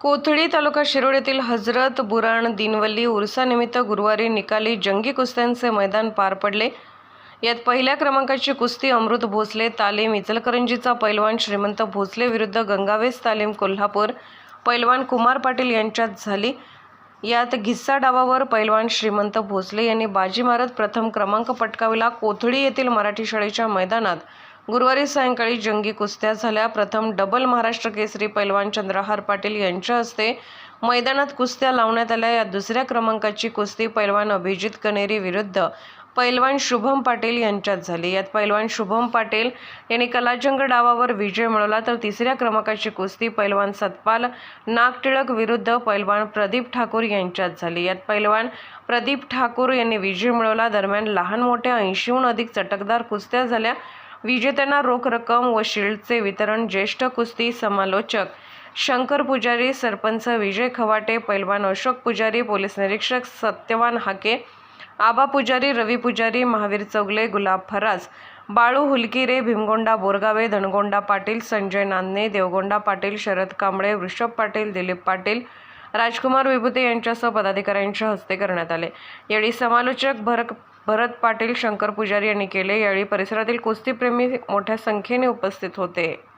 कोथळी तालुका शिरोड येथील हजरत बुराण दिनवल्ली उरसानिमित्त गुरुवारी निकाली जंगी कुस्त्यांचे मैदान पार पडले. यात पहिल्या क्रमांकाची कुस्ती अमृत भोसले तालीम इचलकरंजीचा पैलवान श्रीमंत भोसले विरुद्ध गंगावेस तालीम कोल्हापूर पैलवान कुमार पाटील यांच्यात झाली. यात घिस्सा डावावर पैलवान श्रीमंत भोसले यांनी बाजी मारत प्रथम क्रमांक पटकाविला. कोथळी येथील मराठी शाळेच्या मैदानात गुरुवारी सायंकाळी जंगी कुस्त्या झाल्या. प्रथम डबल महाराष्ट्र केसरी पैलवान चंद्रहार पाटील यांच्या हस्ते मैदानात कुस्त्या लावण्यात आल्या. या दुसऱ्या क्रमांकाची कुस्ती पैलवान अभिजित कनेरी विरुद्ध पैलवान शुभम पाटील यांच्यात झाली. यात पैलवान शुभम पाटील यांनी कलाजंग डावावर विजय मिळवला. तर तिसऱ्या क्रमांकाची कुस्ती पैलवान सतपाल नागटिळक विरुद्ध पैलवान प्रदीप ठाकूर यांच्यात झाली. यात पैलवान प्रदीप ठाकूर यांनी विजय मिळवला. दरम्यान लहान मोठ्या ऐंशीहून अधिक चटकदार कुस्त्या झाल्या. विजेत्यांना रोख रक्कम व शिल्डचे वितरण ज्येष्ठ कुस्ती समालोचक शंकर पुजारी सरपंच विजय खवाटे पैलवान अशोक पुजारी पोलीस निरीक्षक सत्यवान हाके आबा पुजारी रवी पुजारी महावीर चौगले गुलाब फराज बाळू हुलकिरे भीमगोंडा बोरगावे धनगोंडा पाटील संजय नांदे देवगोंडा पाटील शरद कांबळे वृषभ पाटील दिलीप पाटील राजकुमार विभूते यांच्यासह पदाधिकाऱ्यांच्या हस्ते करण्यात आले. यावेळी समालोचक भरक भरत पाटील शंकर पुजारी यांनी केले. यावेळी परिसरातील कुस्तीप्रेमी मोठ्या संख्येने उपस्थित होते.